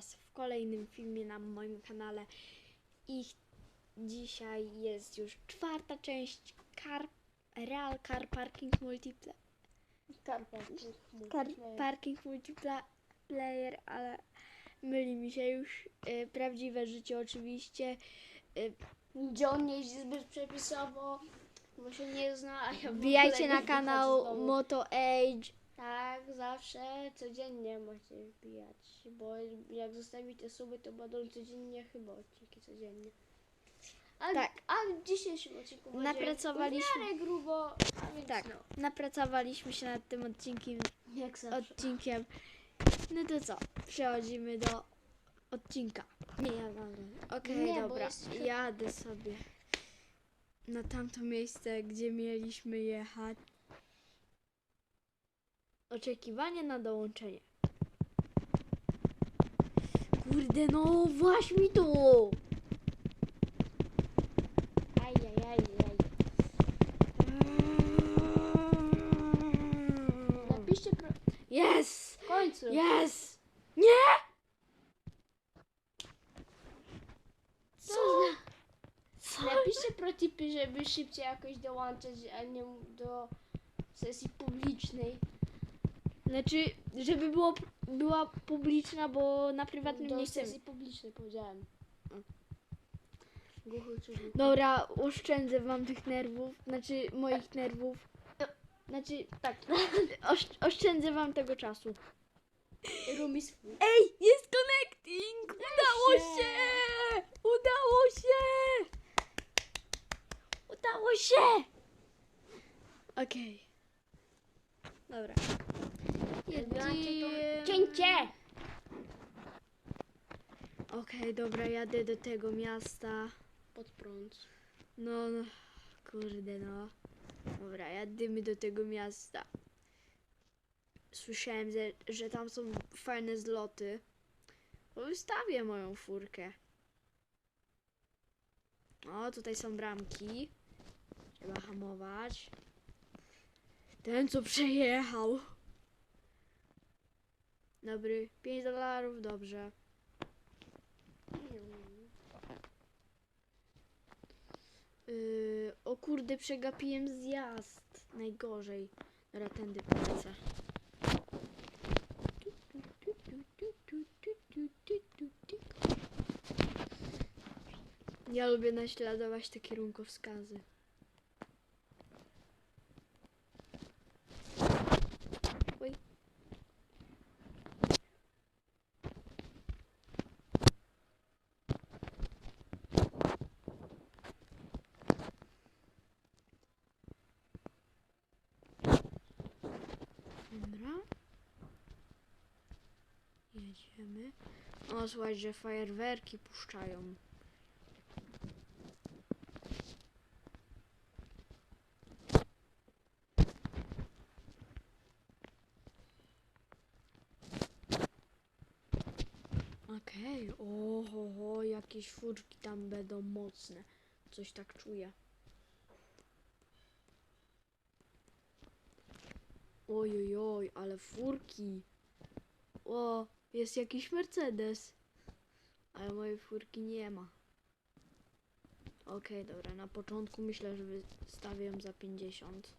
Was w kolejnym filmie na moim kanale. I dzisiaj jest już czwarta część car, Real Car Parking Multiplayer. Car Parking Multiplayer, ale myli mi się już. Y, prawdziwe życie oczywiście. Y, Gdzie on jeździ zbyt przepisowo, bo się nie zna, a ja wbijajcie na kanał. Moto Age. Tak, zawsze, codziennie macie wbijać, bo jak zostawicie suby, to będą codziennie chyba odcinki codziennie. A, Tak. A w dzisiejszym odcinku Napracowaliśmy- w grubo, więc Tak, no, napracowaliśmy się nad tym odcinkiem. jak zawsze. odcinkiem. No to co? Przechodzimy do odcinka. Nie, ja dobra. Okej, bo dobra. jest- Jadę sobie na tamto miejsce, gdzie mieliśmy jechać. Oczekiwanie na dołączenie. Kurde, no właśnie mi tu! Napiszcie pro... Yes! w końcu. Yes! Nie! Co? Co? Napiszcie protipy, żeby szybciej jakoś dołączać, a nie do sesji publicznej. Znaczy, żeby było, była publiczna, bo na prywatnym Do nie chcemy. sesji publicznej powiedziałem. Głuchy? Dobra, oszczędzę wam tych nerwów, znaczy moich nerwów. Znaczy, Tak. osz, oszczędzę wam tego czasu. Swój. Ej, jest connecting! Udało się! się! Udało się! Udało się! Okej. Dobra. Jedziemy. Cięcie! Okej, dobra, jadę do tego miasta. Pod prąd. No, no, kurde no. Dobra, jadymy do tego miasta. Słyszałem, że, że tam są fajne zloty. To Wystawię moją furkę. O, tutaj są bramki. Trzeba hamować. Ten, co przejechał. Dobry, 5 dolarów, dobrze. Yy, o kurde, przegapiłem zjazd. Najgorzej. Dobra, tędy polecę. Ja lubię naśladować te kierunkowskazy. Oj. Dobra. Jedziemy. O, słuchaj, że fajerwerki puszczają. Okej, oho, jakieś furki tam będą mocne. Coś tak czuję. Oj, oj, oj, ale furki. O, jest jakiś Mercedes. Ale mojej furki nie ma. Okej, dobra, na początku myślę, że wystawię ją za 50.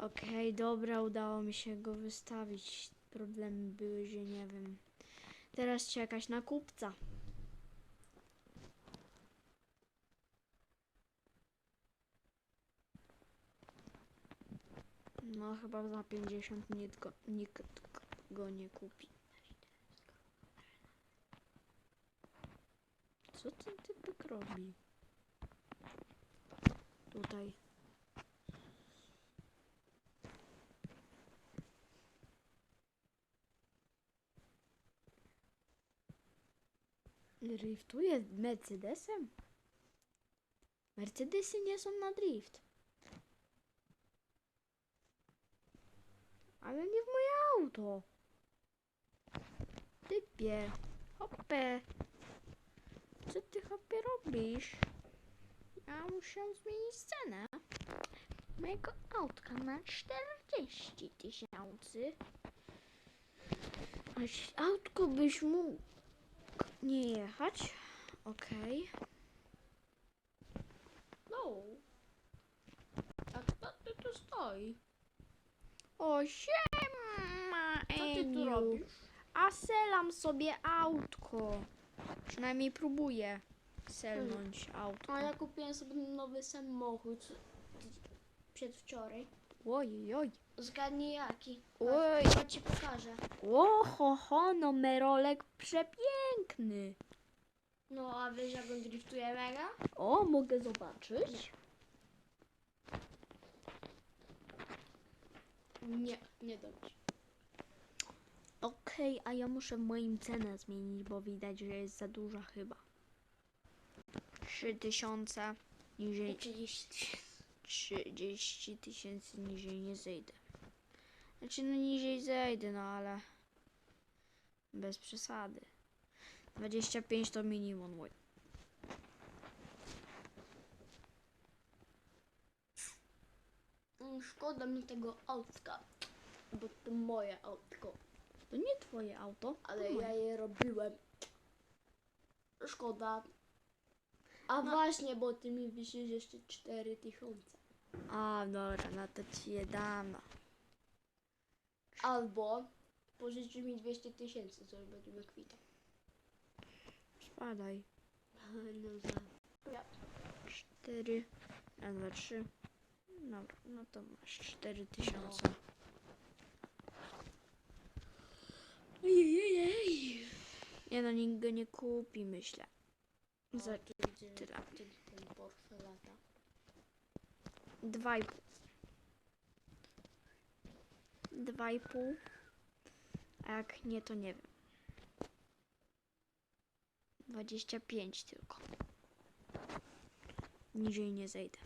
Okej, dobra, udało mi się go wystawić. Problemy były, że nie wiem. Teraz czekać na kupca. No chyba za 50 nikt go, nikt go nie kupi. Co ten typek robi? Tutaj. Driftuje Mercedesem? Mercedesy nie są na drift. Ale nie w moje auto. Typie. Hopę. Co ty hopie robisz? Ja muszę zmienić scenę. mojego autka na 40 tysięcy. A autko byś mógł nie jechać. Okej. No. A kto ty tu stoi? O siema, Co ty tu Eniu. robisz? A selam sobie autko. Przynajmniej próbuję selnąć autko. A ja kupiłem sobie nowy samochód przedwczoraj. Oj, oj. Zgadnij jaki. Oj. Ja ci pokażę. O, ho, ho, no merolek przepiękny. No a wiesz jak on driftuje mega? O, mogę zobaczyć? Nie, nie dobrze. Okej, a ja muszę moim cenę zmienić, bo widać, że jest za duża chyba. 3000 niżej 30. 30 tysięcy niżej nie zejdę. Znaczy no niżej zejdę, no ale bez przesady. 25 to minimum mój. Szkoda mi tego autka, bo to moje autko, To nie twoje auto, ale to ja je robiłem. Szkoda. A No. właśnie, bo ty mi wisisz jeszcze 4000. A, dobra, no to ci je dam. No. Albo pożyczysz mi 200 tysięcy, co będziemy kwita. Spadaj. No za. Ja. 4, raz, dwa, trzy. Dobra, no to masz 4000. Ojej. Nie no, nikt go nie kupi, myślę. Za O, tu widzę, tyle. ten lata. Dwa i pół. Dwa i pół. A jak nie, to nie wiem. 25 tylko. Niżej nie zejdę.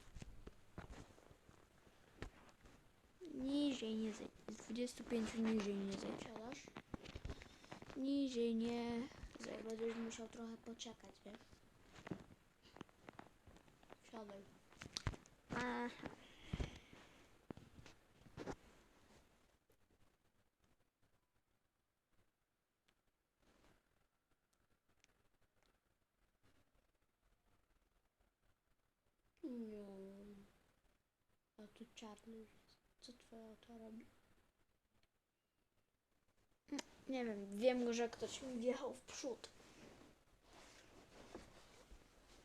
Niżej nie zejdę. Z 25 niżej nie zejdę. Siadasz? Niżej nie zejdę. będziesz musiał trochę poczekać, wiesz? Siadaj. Aha. No. A tu czarny jest. Co twoje auto robi? Nie wiem, wiem, że ktoś mi wjechał w przód.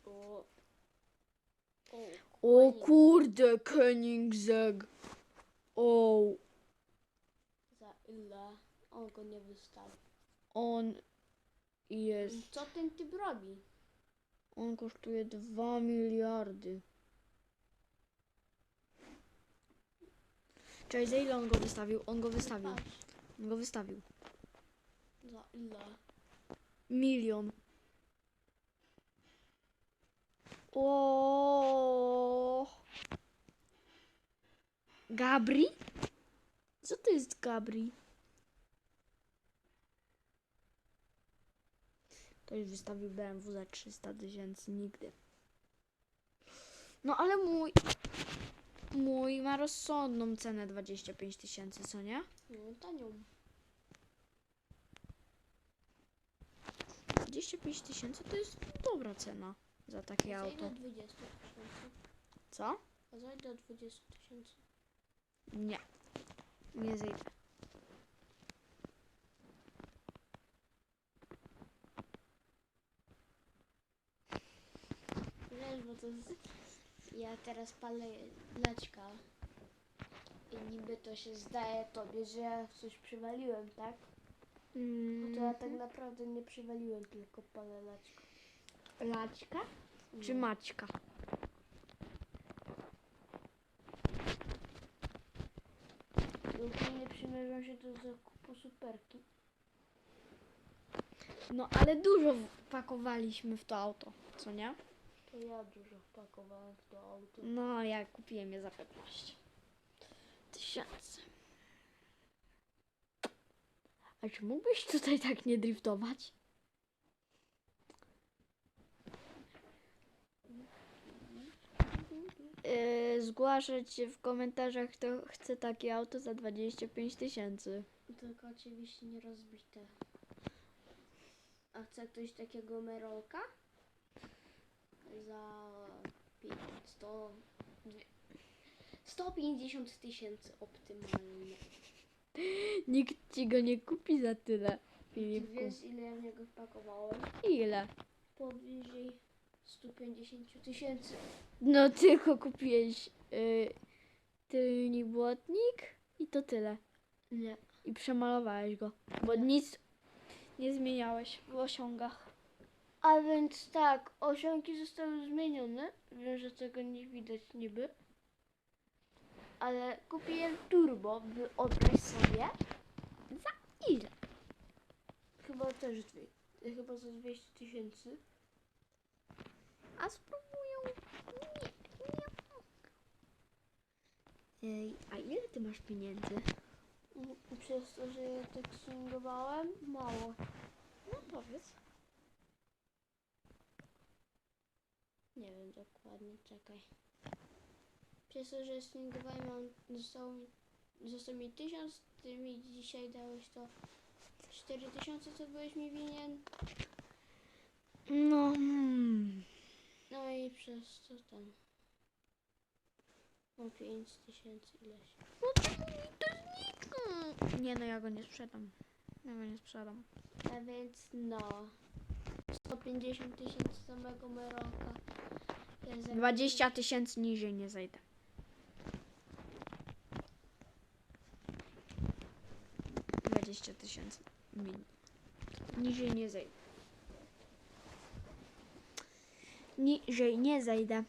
O. O. O kurde, Koenigsegg. O, Za ile? On go nie wystawi. on jest. Co ten typ robi? On kosztuje 2 miliardy. Cześć, za ile on go wystawił? On go wystawił. Patrz. On go wystawił. Za ile? Milion. O. Gabri? Co to jest Gabri? Ktoś wystawił BMW za 300 tysięcy nigdy. No ale mój. Mój ma rozsądną cenę 25 tysięcy, co nie? No tanią. 25 tysięcy to jest dobra cena za takie A za ile auto. 20 tysięcy? Co? A za ile 20 tysięcy? Nie. Nie zejdę. Wiesz, bo to z... ja teraz palę laczka i niby to się zdaje tobie, że ja coś przywaliłem, tak? No to ja tak naprawdę nie przywaliłem, tylko palę laczka. Laćka czy No. Maćka? Ogólnie przymierzam się do zakupu superki. No ale dużo pakowaliśmy w to auto, co nie? To ja dużo wpakowałem w to auto. No, ja kupiłem je za 15 tysięcy. A czy mógłbyś tutaj tak nie driftować? yy, zgłaszać w komentarzach, kto chce takie auto za 25 tysięcy. Tylko oczywiście nie rozbite. A chce ktoś takiego Merolka? Za pi- 100, dwie- 150 tysięcy optymalnie. Nikt ci go nie kupi za tyle, Ty Filipku. wiesz ile ja w niego wpakowałem? Ile? Powyżej 150 tysięcy. No tylko kupiłeś yy, tylnik błotnik i to tyle. Nie. I przemalowałeś go, bo Nie. nic nie zmieniałeś w osiągach. A więc tak, osiągi zostały zmienione. Wiem, że tego nie widać niby. Ale kupiłem turbo, wyobraź sobie. Ile? Chyba też dwie, chyba za 200 tysięcy. A spróbują. Nie, nie. Ej, a ile ty masz pieniędzy? Przez to, że ja tak mało. No powiedz. Nie wiem dokładnie, czekaj. Przez to, że swingowałem, mam, zostało mi, został mi 1000, ty mi dzisiaj dałeś to 4000, co byłeś mi winien. No. Hmm. No i przez to tam. No 5000 ileś. No czemu mi to znika? Nie no, ja go nie sprzedam. Ja go nie sprzedam. A więc no. 150 tysięcy samego za- 20 tysięcy niżej nie zejdę. Dwadzieścia tysięcy. Niżej nie zejdę. Niżej nie zejdę.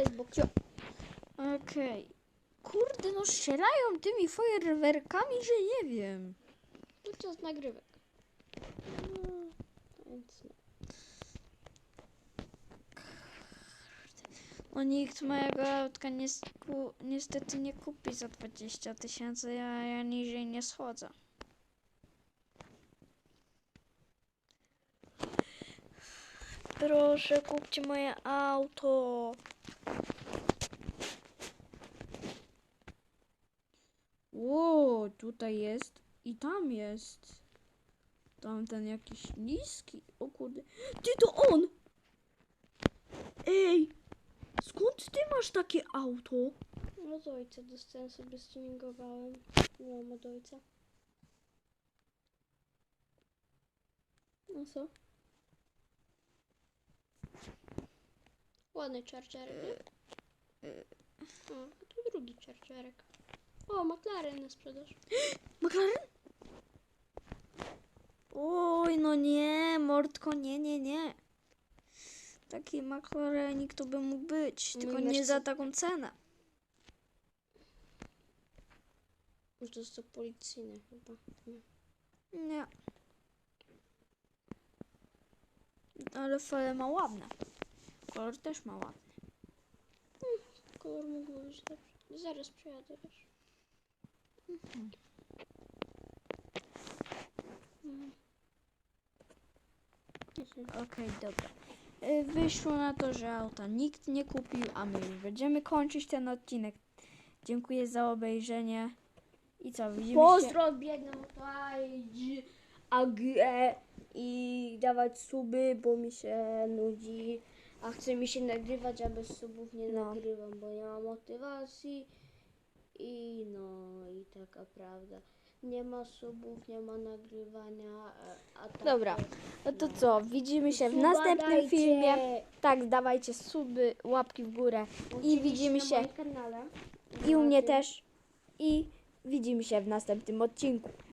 Jest bokcio. Okej. Kurde, no strzelają tymi fajerwerkami, że nie wiem. Podczas nagrywek. No, więc no. No nikt mojego autka niestety nie kupi za 20 tysięcy, ja, ja niżej nie schodzę. Proszę, kupcie moje auto. Ło, tutaj jest i tam jest. Tamten jakiś niski. O kurde. Ty to on! Ej! Skąd ty masz takie auto? No od ojca dostałem sobie streamingowałem. Byłam od ojca. No co? Ładny czarczerek. O, a tu drugi czarczerek. O, McLaren na sprzedaż. McLaren? Oj, no nie, Mordko, nie, nie, nie. Taki McLarenik to by mógł być, No tylko nie za taką cenę. Już to jest to policyjne chyba. Nie. Nie. Ale fale ma ładne. Kolor też ma ładny. Kolor mógł być lepszy. Zaraz przejadę, wiesz. Mhm. Okej, dobra. Y, Wyszło na to, że auta nikt nie kupił, a my już będziemy kończyć ten odcinek. Dziękuję za obejrzenie. I co, widzimy się... Pozdro, to ID AG i dawać suby, bo mi się nudzi. A chce mi się nagrywać, a bez subów nie No. nagrywam, bo nie mam motywacji. I no, i taka prawda. Nie ma subów, nie ma nagrywania. a- A tak Dobra, No to no. co, widzimy się w Suba następnym dajcie. filmie. Tak, dawajcie suby, łapki w górę. Oczywiście widzimy się. kanale. I u mnie też. I widzimy się w następnym odcinku.